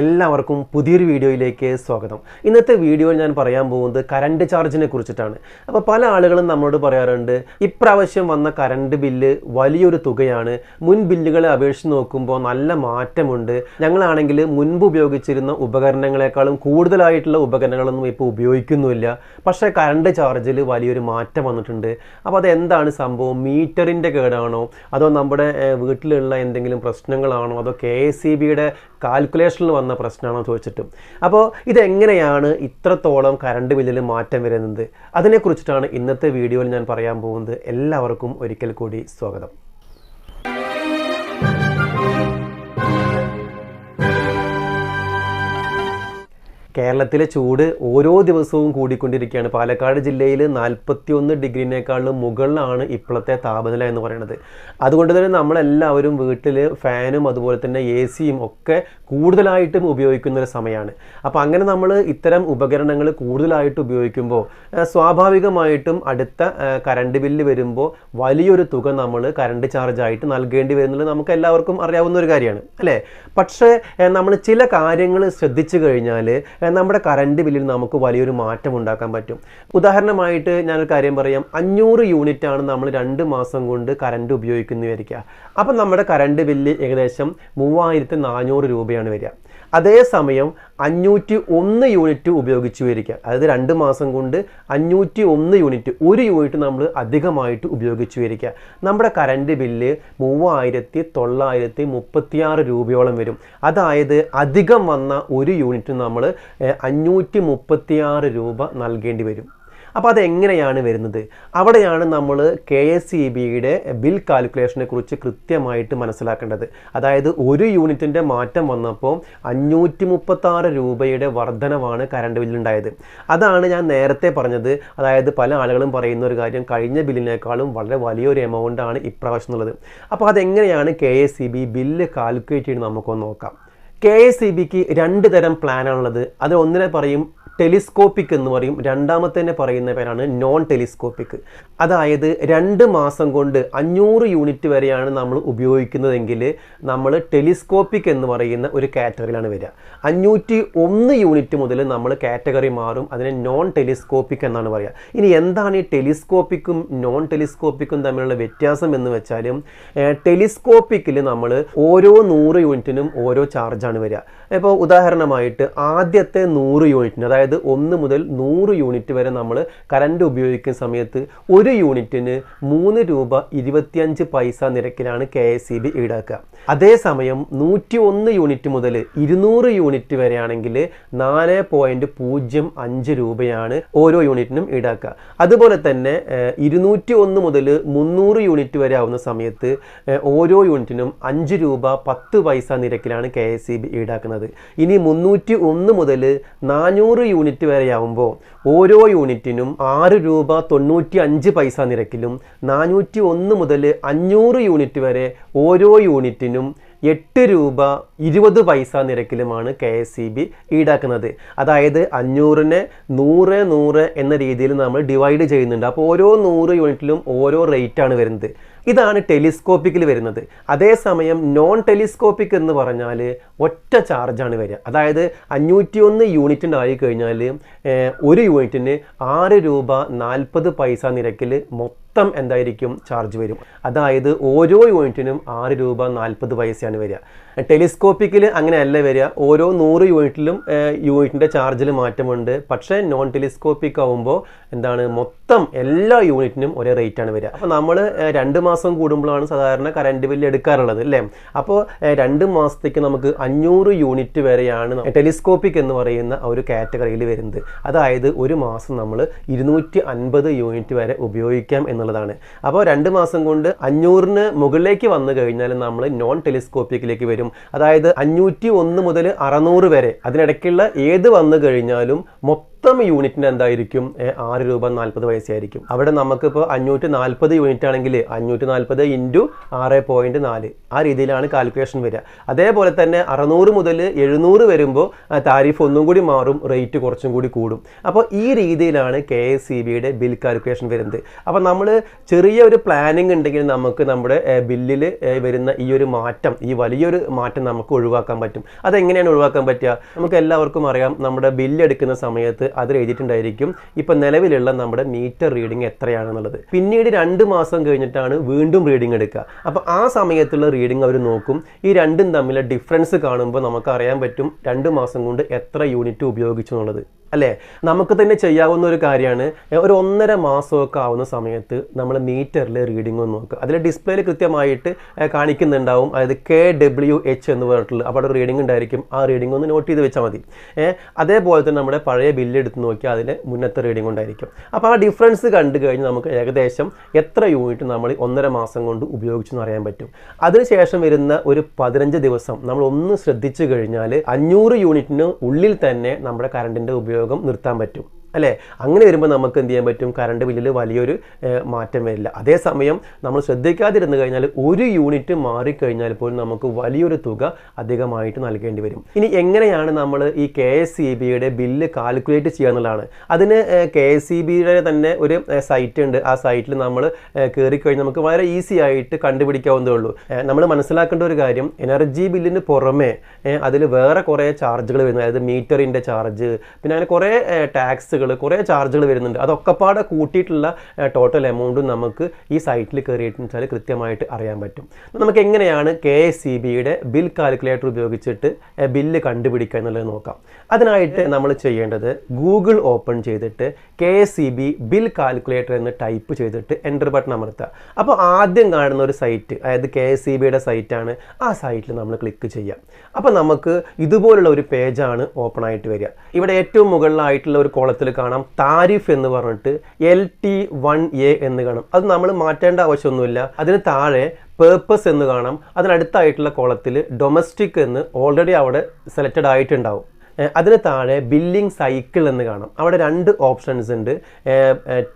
എല്ലാവർക്കും പുതിയൊരു വീഡിയോയിലേക്ക് സ്വാഗതം. ഇന്നത്തെ വീഡിയോയിൽ ഞാൻ പറയാൻ പോകുന്നത് കറണ്ട് ചാർജിനെ കുറിച്ചിട്ടാണ്. അപ്പോൾ പല ആളുകളും നമ്മളോട് പറയാറുണ്ട് ഇപ്രാവശ്യം വന്ന കറണ്ട് ബില്ല് വലിയൊരു തുകയാണ്. മുൻ ബില്ലുകളെ അപേക്ഷിച്ച് നോക്കുമ്പോൾ നല്ല മാറ്റമുണ്ട്. ഞങ്ങളാണെങ്കിൽ മുൻപ് ഉപയോഗിച്ചിരുന്ന ഉപകരണങ്ങളെക്കാളും കൂടുതലായിട്ടുള്ള ഉപകരണങ്ങളൊന്നും ഇപ്പോൾ ഉപയോഗിക്കുന്നുമില്ല. പക്ഷേ കറണ്ട് ചാർജിൽ വലിയൊരു മാറ്റം വന്നിട്ടുണ്ട്. അപ്പോൾ അതെന്താണ് സംഭവം? മീറ്ററിന്റെ കേടാണോ? അതോ നമ്മുടെ വീട്ടിലുള്ള എന്തെങ്കിലും പ്രശ്നങ്ങളാണോ? അതോ കെ എസ് സി ബിയുടെ കാൽക്കുലേഷനിൽ വന്ന പ്രശ്നമാണോ ചോദിച്ചിട്ടും. അപ്പോൾ ഇതെങ്ങനെയാണ് ഇത്രത്തോളം കറണ്ട് ബില്ലിൽ മാറ്റം വരുന്നത്? അതിനെക്കുറിച്ചിട്ടാണ് ഇന്നത്തെ വീഡിയോയിൽ ഞാൻ പറയാൻ പോകുന്നത്. എല്ലാവർക്കും ഒരിക്കൽ കൂടി സ്വാഗതം. കേരളത്തിലെ ചൂട് ഓരോ ദിവസവും കൂടിക്കൊണ്ടിരിക്കുകയാണ്. പാലക്കാട് ജില്ലയിൽ നാൽപ്പത്തി ഒന്ന് ഡിഗ്രിനേക്കാളും മുകളിലാണ് ഇപ്പോഴത്തെ താപനില എന്ന് പറയുന്നത്. അതുകൊണ്ട് തന്നെ നമ്മളെല്ലാവരും വീട്ടിൽ ഫാനും അതുപോലെ തന്നെ എ സിയും ഒക്കെ കൂടുതലായിട്ടും ഉപയോഗിക്കുന്ന ഒരു സമയമാണ്. അപ്പോൾ അങ്ങനെ നമ്മൾ ഇത്തരം ഉപകരണങ്ങൾ കൂടുതലായിട്ട് ഉപയോഗിക്കുമ്പോൾ സ്വാഭാവികമായിട്ടും അടുത്ത കറണ്ട് ബില്ല് വരുമ്പോൾ വലിയൊരു തുക നമ്മൾ കറണ്ട് ചാർജായിട്ട് നൽകേണ്ടി വരുന്നത് നമുക്ക് എല്ലാവർക്കും അറിയാവുന്ന ഒരു കാര്യമാണ് അല്ലേ? പക്ഷേ നമ്മൾ ചില കാര്യങ്ങൾ ശ്രദ്ധിച്ചു കഴിഞ്ഞാൽ നമ്മുടെ കറണ്ട് ബില്ലിൽ നമുക്ക് വലിയൊരു മാറ്റം ഉണ്ടാക്കാൻ പറ്റും. ഉദാഹരണമായിട്ട് ഞാനൊരു കാര്യം പറയാം. അഞ്ഞൂറ് യൂണിറ്റ് ആണ് നമ്മൾ രണ്ട് മാസം കൊണ്ട് കറണ്ട് ഉപയോഗിക്കുന്നവരിക്കുക അപ്പം നമ്മുടെ കറണ്ട് ബില്ല് ഏകദേശം മൂവായിരത്തി നാനൂറ് രൂപയാണ് വരിക. അതേസമയം അഞ്ഞൂറ്റി ഒന്ന് യൂണിറ്റ് ഉപയോഗിച്ചു വരിക. അതായത് രണ്ട് മാസം കൊണ്ട് അഞ്ഞൂറ്റി ഒന്ന് യൂണിറ്റ് ഒരു യൂണിറ്റ് നമ്മൾ അധികമായിട്ട് ഉപയോഗിച്ചു വരിക. നമ്മുടെ കറണ്ട് ബില്ല് മൂവായിരത്തി തൊള്ളായിരത്തി മുപ്പത്തിയാറ് രൂപയോളം വരും. അതായത് അധികം വന്ന ഒരു യൂണിറ്റ് നമ്മൾ അഞ്ഞൂറ്റി മുപ്പത്തിയാറ് രൂപ നൽകേണ്ടി വരും. അപ്പോൾ അതെങ്ങനെയാണ് വരുന്നത്? അവിടെയാണ് നമ്മൾ കെ എസ് ഇ ബിയുടെ ബിൽ കാൽക്കുലേഷനെ കുറിച്ച് കൃത്യമായിട്ട് മനസ്സിലാക്കേണ്ടത്. അതായത് ഒരു യൂണിറ്റിന്റെ മാറ്റം വന്നപ്പോൾ അഞ്ഞൂറ്റി മുപ്പത്താറ് രൂപയുടെ വർധനവാണ് കറണ്ട് ബില്ലുണ്ടായത് അതാണ് ഞാൻ നേരത്തെ പറഞ്ഞത്. അതായത് പല ആളുകളും പറയുന്ന ഒരു കാര്യം കഴിഞ്ഞ ബില്ലിനേക്കാളും വളരെ വലിയൊരു എമൗണ്ടാണ് ഇപ്രാവശ്യം എന്നുള്ളത് അപ്പോൾ അതെങ്ങനെയാണ് K S E B bill calculate ചെയ്യുന്നത് നമുക്കൊന്ന് നോക്കാം. കെ എസ് ഇ ബിക്ക് രണ്ട് തരം പ്ലാനാണുള്ളത് അതിൽ ഒന്നിനെ പറയും ടെലിസ്കോപ്പിക് എന്ന് പറയും. രണ്ടാമത്തേനെ പറയുന്ന പേരാണ് നോൺ ടെലിസ്കോപ്പിക് അതായത് രണ്ട് മാസം കൊണ്ട് അഞ്ഞൂറ് യൂണിറ്റ് വരെയാണ് നമ്മൾ ഉപയോഗിക്കുന്നതെങ്കിൽ നമ്മൾ ടെലിസ്കോപ്പിക് എന്ന് പറയുന്ന ഒരു കാറ്റഗറിയിലാണ് വരിക. അഞ്ഞൂറ്റി ഒന്ന് യൂണിറ്റ് മുതൽ നമ്മൾ കാറ്റഗറി മാറും. അതിനെ നോൺ ടെലിസ്കോപ്പിക് എന്നാണ് പറയുക. ഇനി എന്താണ് ഈ ടെലിസ്കോപ്പിക്കും നോൺ ടെലിസ്കോപ്പിക്കും തമ്മിലുള്ള വ്യത്യാസം എന്ന് വെച്ചാലും ടെലിസ്കോപ്പിക്കിൽ നമ്മൾ ഓരോ നൂറ് യൂണിറ്റിനും ഓരോ ചാർജാണ് വരിക. ഇപ്പോൾ ഉദാഹരണമായിട്ട് ആദ്യത്തെ നൂറ് യൂണിറ്റിന് അതായത് ഒന്ന് മുതൽ നൂറ് യൂണിറ്റ് വരെ നമ്മൾ കറണ്ട് ഉപയോഗിക്കുന്ന സമയത്ത് ഒരു യൂണിറ്റിന് മൂന്ന് രൂപ ഇരുപത്തിയഞ്ച് പൈസ നിരക്കിലാണ് കെ എസ് ഇ ബി ഈടാക്കുക. അതേസമയം നൂറ്റി ഒന്ന് യൂണിറ്റ് മുതൽ ഇരുന്നൂറ് യൂണിറ്റ് വരെയാണെങ്കിൽ നാല് പോയിന്റ് പൂജ്യം അഞ്ച് രൂപയാണ് ഓരോ യൂണിറ്റിനും ഈടാക്കുക. അതുപോലെ തന്നെ ഇരുന്നൂറ്റി ഒന്ന് മുതൽ മുന്നൂറ് യൂണിറ്റ് വരെ ആവുന്ന സമയത്ത് ഓരോ യൂണിറ്റിനും അഞ്ച് രൂപ പത്ത് പൈസ നിരക്കിലാണ് കെ എസ് ഇ ബി ഈടാക്കുന്നത്. ഇനി മുന്നൂറ്റി ഒന്ന് മുതൽ നാനൂറ് യൂണിറ്റ് വരെയാവുമ്പോൾ ഓരോ യൂണിറ്റിനും ആറ് രൂപ തൊണ്ണൂറ്റി അഞ്ച് പൈസ നിരക്കിലും നാനൂറ്റി ഒന്ന് മുതൽ അഞ്ഞൂറ് യൂണിറ്റ് വരെ ഓരോ യൂണിറ്റിനും എട്ട് രൂപ ഇരുപത് പൈസ നിരക്കിലുമാണ് കെ എസ് ഇ ബി ഈടാക്കുന്നത്. അതായത് അഞ്ഞൂറിനെ നൂറ് നൂറ് എന്ന രീതിയിൽ നമ്മൾ ഡിവൈഡ് ചെയ്യുന്നുണ്ട്. അപ്പോൾ ഓരോ നൂറ് യൂണിറ്റിലും ഓരോ റേറ്റ് ആണ് വരുന്നത്. ഇതാണ് ടെലിസ്കോപ്പിക്കിൽ വരുന്നത്. അതേസമയം നോൺ ടെലിസ്കോപ്പിക് എന്ന് പറഞ്ഞാൽ ഒറ്റ ചാർജാണ് വരിക. അതായത് അഞ്ഞൂറ്റി ഒന്ന് യൂണിറ്റിന്റെ ആയി കഴിഞ്ഞാൽ ഒരു യൂണിറ്റിന് ആറ് രൂപ നാൽപ്പത് പൈസ നിരക്കിൽ മൊത്തം എന്തായിരിക്കും ചാർജ് വരും? അതായത് ഓരോ യൂണിറ്റിനും ആറ് രൂപ നാൽപ്പത് പൈസയാണ് വരിക. ടെലിസ്കോപ്പിക്കിൽ അങ്ങനെയല്ല വരിക. ഓരോ നൂറ് യൂണിറ്റിലും യൂണിറ്റിന്റെ ചാർജിൽ മാറ്റമുണ്ട്. പക്ഷേ നോൺ ടെലിസ്കോപ്പിക് ആവുമ്പോൾ എന്താണ് മൊത്തം എല്ലാ യൂണിറ്റിനും ഒരേ റേറ്റ് ആണ് വരിക. അപ്പോൾ നമ്മൾ രണ്ട് മാസം കൂടുമ്പോഴാണ് സാധാരണ കറണ്ട് ബില്ല് എടുക്കാറുള്ളത് അല്ലേ? അപ്പോൾ രണ്ട് മാസത്തേക്ക് നമുക്ക് അഞ്ഞൂറ് യൂണിറ്റ് വരെയാണ് ടെലിസ്കോപ്പിക് എന്ന് പറയുന്ന ഒരു കാറ്റഗറിയിൽ വരുന്നത്. അതായത് ഒരു മാസം നമ്മൾ ഇരുന്നൂറ്റി അൻപത് യൂണിറ്റ് വരെ ഉപയോഗിക്കാം എന്നുള്ളതാണ്. അപ്പോൾ രണ്ട് മാസം കൊണ്ട് അഞ്ഞൂറിന് മുകളിലേക്ക് വന്നു കഴിഞ്ഞാൽ നമ്മൾ നോൺ ടെലിസ്കോപ്പിക്കിലേക്ക് വരും. അതായത് അഞ്ഞൂറ്റി ഒന്ന് മുതൽ അറുന്നൂറ് വരെ. അതിനിടയ്ക്കുള്ള ഏത് വന്നു കഴിഞ്ഞാലും മൊത്തം മൊത്തം യൂണിറ്റിന് എന്തായിരിക്കും? ആറ് രൂപ നാൽപ്പത് ആയിരിക്കും അവിടെ നമുക്കിപ്പോൾ അഞ്ഞൂറ്റി നാൽപ്പത് യൂണിറ്റ് ആണെങ്കിൽ അഞ്ഞൂറ്റി നാൽപ്പത് ഇന്റു ആറ് പോയിന്റ് നാല്. ആ രീതിയിലാണ് കാൽക്കുലേഷൻ വരിക. അതേപോലെ തന്നെ അറുന്നൂറ് മുതൽ എഴുന്നൂറ് വരുമ്പോൾ താരിഫ് ഒന്നും കൂടി മാറും റേറ്റ് കുറച്ചും കൂടി കൂടും. അപ്പോൾ ഈ രീതിയിലാണ് കെ എസ് സി ബിയുടെ ബിൽ കാൽക്കുലേഷൻ വരുന്നത്. അപ്പോൾ നമ്മൾ ചെറിയ ഒരു പ്ലാനിങ് ഉണ്ടെങ്കിൽ നമുക്ക് നമ്മുടെ ബില്ലിൽ വരുന്ന ഈ ഒരു മാറ്റം ഈ വലിയൊരു മാറ്റം നമുക്ക് ഒഴിവാക്കാൻ പറ്റും. അതെങ്ങനെയാണ് ഒഴിവാക്കാൻ പറ്റുക? നമുക്ക് എല്ലാവർക്കും അറിയാം നമ്മുടെ ബില്ല് എടുക്കുന്ന സമയത്ത് അതിൽ എഴുതിയിട്ടുണ്ടായിരിക്കും. ഇപ്പം നിലവിലുള്ള നമ്മുടെ മീറ്റർ റീഡിംഗ് എത്രയാണെന്നുള്ളത്. പിന്നീട് രണ്ട് മാസം കഴിഞ്ഞിട്ടാണ് വീണ്ടും റീഡിംഗ് എടുക്കുക. അപ്പോൾ ആ സമയത്തുള്ള റീഡിംഗ് അവർ നോക്കും. ഈ രണ്ടും തമ്മിലെ ഡിഫറൻസ് കാണുമ്പോൾ നമുക്ക് അറിയാൻ പറ്റും രണ്ട് മാസം കൊണ്ട് എത്ര യൂണിറ്റ് ഉപയോഗിച്ചു എന്നുള്ളത്. അല്ലേ? നമുക്ക് തന്നെ ചെയ്യാവുന്ന ഒരു കാര്യമാണ് ഒരു ഒന്നര മാസമൊക്കെ ആവുന്ന സമയത്ത് നമ്മൾ മീറ്ററിൽ റീഡിംഗ് ഒന്ന് നോക്കുക. അതിൽ ഡിസ്പ്ലേയിൽ കൃത്യമായിട്ട് കാണിക്കുന്നുണ്ടാവും. അതായത് കെ ഡബ്ല്യു എച്ച് എന്ന് പറഞ്ഞിട്ടുള്ള അപ്പോൾ അവിടെ റീഡിംഗ് ഉണ്ടായിരിക്കും. ആ റീഡിംഗ് ഒന്ന് നോട്ട് ചെയ്ത് വെച്ചാൽ മതി. അതേപോലെ തന്നെ നമ്മുടെ പഴയ ബില്ല് എടുത്ത് നോക്കിയാൽ അതിന് മുന്നത്തെ റീഡിംഗ് ഉണ്ടായിരിക്കും. അപ്പോൾ ആ ഡിഫറൻസ് കണ്ടു കഴിഞ്ഞാൽ നമുക്ക് ഏകദേശം എത്ര യൂണിറ്റ് നമ്മൾ ഒന്നര മാസം കൊണ്ട് ഉപയോഗിച്ചെന്ന് അറിയാൻ പറ്റും. അതിനുശേഷം വരുന്ന ഒരു പതിനഞ്ച് ദിവസം നമ്മൾ ഒന്ന് ശ്രദ്ധിച്ചു കഴിഞ്ഞാൽ അഞ്ഞൂറ് യൂണിറ്റിന് ഉള്ളിൽ തന്നെ നമ്മുടെ കറണ്ടിന്റെ ഉപയോഗം നിർത്താൻ പറ്റും. അല്ലേ? അങ്ങനെ വരുമ്പോൾ നമുക്ക് എന്ത് ചെയ്യാൻ പറ്റും? കറണ്ട് ബില്ലിൽ വലിയൊരു മാറ്റം വരില്ല. അതേസമയം നമ്മൾ ശ്രദ്ധിക്കാതിരുന്നു കഴിഞ്ഞാൽ ഒരു യൂണിറ്റ് മാറിക്കഴിഞ്ഞാൽ പോലും നമുക്ക് വലിയൊരു തുക അധികമായിട്ട് നൽകേണ്ടി വരും. ഇനി എങ്ങനെയാണ് നമ്മൾ ഈ കെ എസ് സി ബിയുടെ ബില്ല് കാൽക്കുലേറ്റ് ചെയ്യുക എന്നുള്ളതാണ്. അതിന് കെ എസ് സി ബിയുടെ തന്നെ ഒരു സൈറ്റ് ഉണ്ട്. ആ സൈറ്റിൽ നമ്മൾ കയറി കഴിഞ്ഞാൽ നമുക്ക് വളരെ ഈസി ആയിട്ട് കണ്ടുപിടിക്കാവുന്നതേ ഉള്ളൂ. നമ്മൾ മനസ്സിലാക്കേണ്ട ഒരു കാര്യം എനർജി ബില്ലിന് പുറമെ അതിൽ വേറെ കുറേ ചാർജുകൾ വരുന്നത്. അതായത് മീറ്ററിന്റെ ചാർജ് പിന്നെ അങ്ങനെ കുറേ ടാക്സുകൾ കുറേ ചാർജുകൾ വരുന്നുണ്ട്. അതൊക്കെ പാടെ കൂട്ടിയിട്ടുള്ള ടോട്ടൽ എമൗണ്ടും നമുക്ക് ഈ സൈറ്റിൽ കയറിയിട്ട് വെച്ചാൽ കൃത്യമായിട്ട് അറിയാൻ പറ്റും. നമുക്ക് എങ്ങനെയാണ് കെ എസ് സി ബിയുടെ ബിൽ കാൽക്കുലേറ്റർ ഉപയോഗിച്ചിട്ട് ബില്ല് കണ്ടുപിടിക്കുക എന്നുള്ളത് നോക്കാം. അതിനായിട്ട് നമ്മൾ ചെയ്യേണ്ടത് ഗൂഗിൾ ഓപ്പൺ ചെയ്തിട്ട് K S C B bill calculator എന്ന് ടൈപ്പ് ചെയ്തിട്ട് എന്റർ ബട്ടൺ അമർത്തുക. അപ്പോൾ ആദ്യം കാണുന്ന ഒരു സൈറ്റ് അതായത് കെ എസ് സി ബിയുടെ സൈറ്റാണ് ആ സൈറ്റിൽ നമ്മൾ ക്ലിക്ക് ചെയ്യാം അപ്പോൾ നമുക്ക് ഇതുപോലുള്ള ഒരു പേജാണ് ഓപ്പൺ ആയിട്ട് വരിക. ഇവിടെ ഏറ്റവും മുകളിലായിട്ടുള്ള ഒരു കോളത്തിൽ കാണാം. താരിഫ് എന്ന് പറഞ്ഞിട്ട് എൽ ടി വൺ എ എന്ന് കാണാം. അത് നമ്മൾ മാറ്റേണ്ട ആവശ്യമൊന്നുമില്ല. അതിന് താഴെ പേർപ്പസ് എന്ന് കാണാം. അതിനടുത്തായിട്ടുള്ള കോളത്തിൽ ഡൊമസ്റ്റിക് എന്ന് ഓൾറെഡി അവിടെ സെലക്റ്റഡ് ആയിട്ടുണ്ടാവും. അതിന് താഴെ ബില്ലിംഗ് സൈക്കിൾ എന്ന് കാണാം. അവിടെ രണ്ട് ഓപ്ഷൻസ് ഉണ്ട്.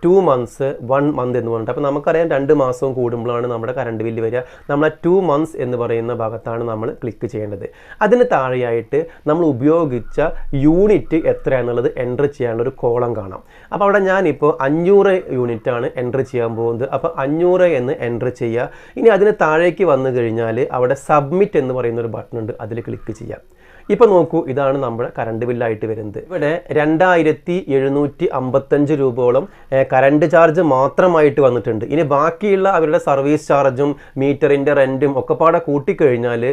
ടു മന്ത്സ് വൺ മന്ത് എന്ന് പറഞ്ഞിട്ട്. അപ്പോൾ നമുക്കറിയാം രണ്ട് മാസവും കൂടുമ്പോഴാണ് നമ്മുടെ കറണ്ട് ബില്ല് വരിക. നമ്മൾ ആ ടു മന്ത്സ് എന്ന് പറയുന്ന ഭാഗത്താണ് നമ്മൾ ക്ലിക്ക് ചെയ്യേണ്ടത്. അതിന് താഴെയായിട്ട് നമ്മൾ ഉപയോഗിച്ച യൂണിറ്റ് എത്രയാണെന്നുള്ളത് എന്റർ ചെയ്യാനുള്ള ഒരു കോളം കാണാം. അപ്പോൾ അവിടെ ഞാനിപ്പോൾ അഞ്ഞൂറ് യൂണിറ്റ് ആണ് എന്റർ ചെയ്യാൻ പോകുന്നത്. അപ്പോൾ അഞ്ഞൂറ് എന്ന് എന്റർ ചെയ്യുക. ഇനി അതിന് താഴേക്ക് വന്നു കഴിഞ്ഞാൽ അവിടെ സബ്മിറ്റ് എന്ന് പറയുന്ന ഒരു ബട്ടൺ ഉണ്ട്. അതിൽ ക്ലിക്ക് ചെയ്യാം. ഇപ്പൊ നോക്കൂ ഇതാണ് നമ്മുടെ കറണ്ട് ബില്ലായിട്ട് വരുന്നത്. ഇവിടെ രണ്ടായിരത്തി എഴുന്നൂറ്റി അമ്പത്തഞ്ച് രൂപയോളം കറണ്ട് ചാർജ് മാത്രമായിട്ട് വന്നിട്ടുണ്ട്. ഇനി ബാക്കിയുള്ള അവരുടെ സർവീസ് ചാർജും മീറ്ററിന്റെ റെന്റും ഒക്കെ പാടെ കൂട്ടിക്കഴിഞ്ഞാൽ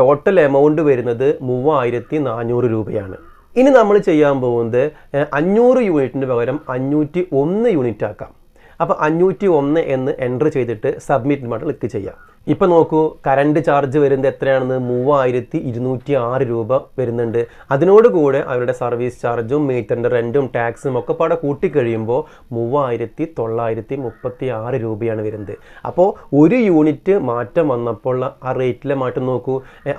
ടോട്ടൽ എമൗണ്ട് വരുന്നത് മൂവായിരത്തി നാനൂറ് രൂപയാണ്. ഇനി നമ്മൾ ചെയ്യാൻ പോകുന്നത് അഞ്ഞൂറ് യൂണിറ്റിന് പകരം അഞ്ഞൂറ്റി ഒന്ന് യൂണിറ്റ് ആക്കാം. അപ്പോൾ അഞ്ഞൂറ്റി ഒന്ന് എന്ന് എന്റർ ചെയ്തിട്ട് സബ്മിറ്റ് ബട്ടൺ ക്ലിക്ക് ചെയ്യാം. ഇപ്പം നോക്കൂ കറണ്ട് ചാർജ് വരുന്നത് എത്രയാണെന്ന് മൂവായിരത്തി ഇരുന്നൂറ്റി ആറ് രൂപ വരുന്നുണ്ട്. അതിനോട് കൂടെ അവരുടെ സർവീസ് ചാർജും മീറ്ററിന്റെ റെന്റും ടാക്സും ഒക്കെ പാടെ കൂട്ടിക്കഴിയുമ്പോൾ മൂവായിരത്തി തൊള്ളായിരത്തി മുപ്പത്തി ആറ് രൂപയാണ് വരുന്നത്. അപ്പോൾ ഒരു യൂണിറ്റ് മാറ്റം വന്നപ്പോൾ ആ റേറ്റിലെ മാറ്റം നോക്കൂ.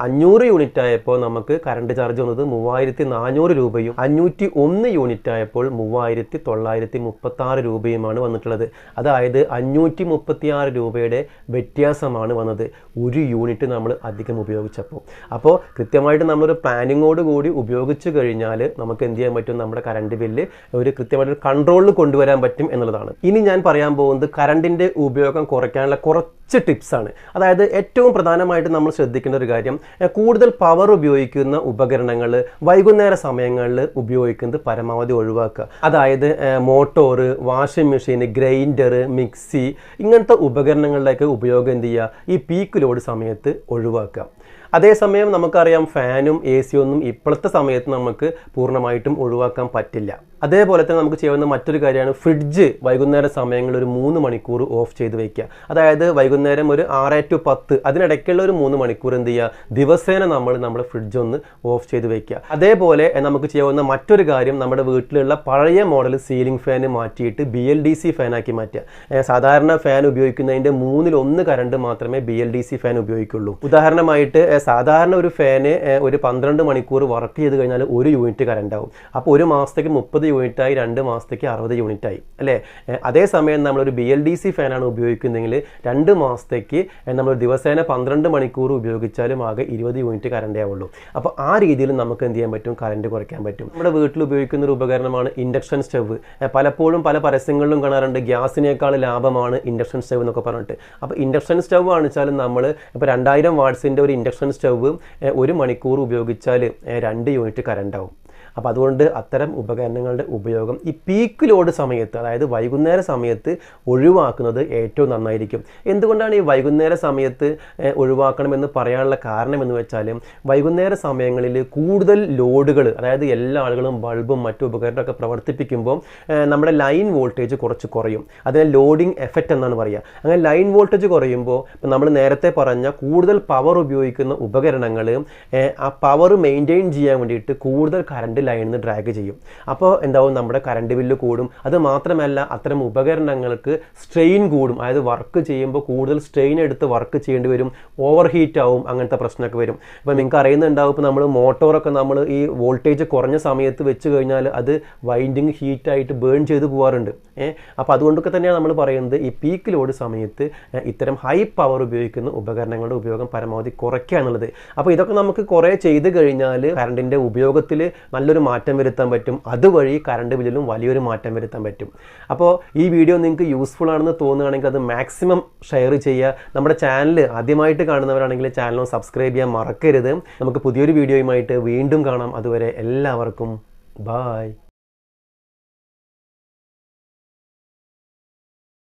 അഞ്ഞൂറ് യൂണിറ്റ് ആയപ്പോൾ നമുക്ക് കറണ്ട് ചാർജ് വന്നത് മൂവായിരത്തി നാനൂറ് രൂപയും അഞ്ഞൂറ്റി ഒന്ന് യൂണിറ്റ് ആയപ്പോൾ മൂവായിരത്തി തൊള്ളായിരത്തി മുപ്പത്തി ആറ് രൂപയുമാണ് വന്നിട്ടുള്ളത്. അതായത് അഞ്ഞൂറ്റി മുപ്പത്തി ആറ് രൂപയുടെ വ്യത്യാസമാണ് വന്നത്. ഒരു യൂണിറ്റ് നമ്മൾ അധികം ഉപയോഗിച്ചപ്പോൾ. അപ്പോൾ കൃത്യമായിട്ട് നമ്മളൊരു പ്ലാനിങ്ങോട് കൂടി ഉപയോഗിച്ച് കഴിഞ്ഞാൽ നമുക്ക് എന്ത് ചെയ്യാൻ പറ്റും? നമ്മുടെ കറണ്ട് ബില്ല് ഒരു കൃത്യമായിട്ട് കൺട്രോളിൽ കൊണ്ടുവരാൻ പറ്റും എന്നുള്ളതാണ്. ഇനി ഞാൻ പറയാൻ പോകുന്നത് കറണ്ടിന്റെ ഉപയോഗം കുറയ്ക്കാനുള്ള കുറച്ച് ടിപ്സാണ് അതായത് ഏറ്റവും പ്രധാനമായിട്ട് നമ്മൾ ശ്രദ്ധിക്കേണ്ട ഒരു കാര്യം കൂടുതൽ പവർ ഉപയോഗിക്കുന്ന ഉപകരണങ്ങൾ വൈകുന്നേര സമയങ്ങളിൽ ഉപയോഗിക്കുന്നത് പരമാവധി ഒഴിവാക്കുക. അതായത് motor washing machine grinder mixie ഇങ്ങനത്തെ ഉപകരണങ്ങളിലേക്ക് ഉപയോഗം എന്ത് ചെയ്യുക? ഈ പീക്ക് ലോഡ് സമയത്ത് ഒഴിവാക്കുക അതേസമയം നമുക്കറിയാം ഫാനും എ സി ഒന്നും ഇപ്പോഴത്തെ സമയത്ത് നമുക്ക് പൂർണമായിട്ടും ഒഴിവാക്കാൻ പറ്റില്ല. അതേപോലെ തന്നെ നമുക്ക് ചെയ്യാവുന്ന മറ്റൊരു കാര്യമാണ് ഫ്രിഡ്ജ് വൈകുന്നേര സമയങ്ങളിൽ ഒരു മൂന്ന് മണിക്കൂർ ഓഫ് ചെയ്ത് വയ്ക്കുക. അതായത് വൈകുന്നേരം ഒരു ആറ് ടു പത്ത് അതിനിടയ്ക്കുള്ള ഒരു മൂന്ന് മണിക്കൂർ എന്ത് ചെയ്യുക? ദിവസേന നമ്മൾ നമ്മുടെ ഫ്രിഡ്ജ് ഒന്ന് ഓഫ് ചെയ്ത് വയ്ക്കുക. അതേപോലെ നമുക്ക് ചെയ്യാവുന്ന മറ്റൊരു കാര്യം നമ്മുടെ വീട്ടിലുള്ള പഴയ മോഡൽ സീലിംഗ് ഫാന് മാറ്റിയിട്ട് ബി എൽ ഡി സി ഫാനാക്കി മാറ്റുക. സാധാരണ ഫാൻ ഉപയോഗിക്കുന്നതിന്റെ മൂന്നിൽ ഒന്ന് മാത്രമേ B L D C fan ഉപയോഗിക്കുള്ളൂ. ഉദാഹരണമായിട്ട് ഏ, സാധാരണ ഒരു ഫാന് ഒരു പന്ത്രണ്ട് മണിക്കൂർ വർക്ക് ചെയ്ത് കഴിഞ്ഞാൽ ഒരു യൂണിറ്റ് കറണ്ട് ആവും അപ്പോൾ ഒരു മാസത്തേക്ക് മുപ്പത് യൂണിറ്റായി രണ്ട് മാസത്തേക്ക് അറുപത് യൂണിറ്റായി അല്ലേ? അതേസമയം നമ്മളൊരു ബി എൽ ഡി സി ഫാനാണ് ഉപയോഗിക്കുന്നതെങ്കിൽ രണ്ട് മാസത്തേക്ക് നമ്മൾ ദിവസേന പന്ത്രണ്ട് മണിക്കൂർ ഉപയോഗിച്ചാലും ആകെ ഇരുപത് യൂണിറ്റ് കറണ്ടേ ആവുള്ളൂ. അപ്പോൾ ആ രീതിയിൽ നമുക്ക് എന്ത് ചെയ്യാൻ പറ്റും? കറണ്ട് കുറയ്ക്കാൻ പറ്റും. നമ്മുടെ വീട്ടിൽ ഉപയോഗിക്കുന്ന ഒരു ഉപകരണമാണ് ഇൻഡക്ഷൻ സ്റ്റവ്. പലപ്പോഴും പല പരസ്യങ്ങളിലും കാണാറുണ്ട് ഗ്യാസിനേക്കാൾ ലാഭമാണ് ഇൻഡക്ഷൻ സ്റ്റവ് എന്നൊക്കെ പറഞ്ഞിട്ട്. അപ്പോൾ ഇൻഡക്ഷൻ സ്റ്റവ് ആണെച്ചാലും നമ്മൾ ഇപ്പോൾ രണ്ടായിരം വാട്ട്സിന്റെ ഒരു ഇൻഡക്ഷൻ സ്റ്റവ് ഒരു മണിക്കൂർ ഉപയോഗിച്ചാൽ രണ്ട് യൂണിറ്റ് കറണ്ട് ആവും അപ്പോൾ അതുകൊണ്ട് അത്തരം ഉപകരണങ്ങളുടെ ഉപയോഗം ഈ പീക്ക് ലോഡ് സമയത്ത് അതായത് വൈകുന്നേര സമയത്ത് ഒഴിവാക്കുന്നത് ഏറ്റവും നന്നായിരിക്കും. എന്തുകൊണ്ടാണ് ഈ വൈകുന്നേര സമയത്ത് ഒഴിവാക്കണമെന്ന് പറയാനുള്ള കാരണം എന്ന് വെച്ചാൽ വൈകുന്നേര സമയങ്ങളിൽ കൂടുതൽ ലോഡുകൾ അതായത് എല്ലാ ആളുകളും ബൾബും മറ്റു ഉപകരണമൊക്കെ പ്രവർത്തിപ്പിക്കുമ്പോൾ നമ്മുടെ ലൈൻ വോൾട്ടേജ് കുറച്ച് കുറയും. അതിനെ ലോഡിംഗ് എഫക്റ്റ് എന്നാണ് പറയുക അങ്ങനെ ലൈൻ വോൾട്ടേജ് കുറയുമ്പോൾ ഇപ്പം നമ്മൾ നേരത്തെ പറഞ്ഞ കൂടുതൽ പവർ ഉപയോഗിക്കുന്ന ഉപകരണങ്ങൾ ആ പവർ മെയിന്റെയിൻ ചെയ്യാൻ വേണ്ടിയിട്ട് കൂടുതൽ കറണ്ട് ലൈനിൽ നിന്ന് ഡ്രാഗ് ചെയ്യും. അപ്പോൾ എന്താവും? നമ്മുടെ കറണ്ട് ബില്ല് കൂടും. അത് മാത്രമല്ല അത്തരം ഉപകരണങ്ങൾക്ക് സ്ട്രെയിൻ കൂടും. അതായത് വർക്ക് ചെയ്യുമ്പോൾ കൂടുതൽ സ്ട്രെയിൻ എടുത്ത് വർക്ക് ചെയ്യേണ്ടി വരും. ഓവർ ഹീറ്റ് ആവും. അങ്ങനത്തെ പ്രശ്നമൊക്കെ വരും. അപ്പോൾ നിങ്ങൾക്ക് അറിയുന്നുണ്ടാവും ഇപ്പോൾ നമ്മൾ മോട്ടോറൊക്കെ നമ്മൾ ഈ വോൾട്ടേജ് കുറഞ്ഞ സമയത്ത് വെച്ച് കഴിഞ്ഞാൽ അത് വൈൻഡിങ് ഹീറ്റായിട്ട് ബേൺ ചെയ്ത് പോകാറുണ്ട് ഏഹ് അപ്പോൾ അതുകൊണ്ടൊക്കെ തന്നെയാണ് നമ്മൾ പറയുന്നത് ഈ പീക്ക് ലോഡ് സമയത്ത് ഇത്തരം ഹൈ പവർ ഉപയോഗിക്കുന്ന ഉപകരണങ്ങളുടെ ഉപയോഗം പരമാവധി കുറയ്ക്കുക എന്നുള്ളത്. അപ്പോൾ ഇതൊക്കെ നമുക്ക് കുറേ ചെയ്ത് കഴിഞ്ഞാൽ കറണ്ടിന്റെ ഉപയോഗത്തിൽ നല്ലൊരു മാറ്റം വരുത്താൻ പറ്റും. അതുവഴി കറണ്ട് ബില്ലിലും വലിയൊരു മാറ്റം വരുത്താൻ പറ്റും. അപ്പോൾ ഈ വീഡിയോ നിങ്ങൾക്ക് യൂസ്ഫുൾ ആണെന്ന് തോന്നുകയാണെങ്കിൽ അത് മാക്സിമം ഷെയർ ചെയ്യുക. നമ്മുടെ ചാനൽ ആദ്യമായിട്ട് കാണുന്നവരാണെങ്കിൽ ചാനലും സബ്സ്ക്രൈബ് ചെയ്യാൻ മറക്കരുത്. നമുക്ക് പുതിയൊരു വീഡിയോയുമായിട്ട് വീണ്ടും കാണാം. അതുവരെ എല്ലാവർക്കും ബായ്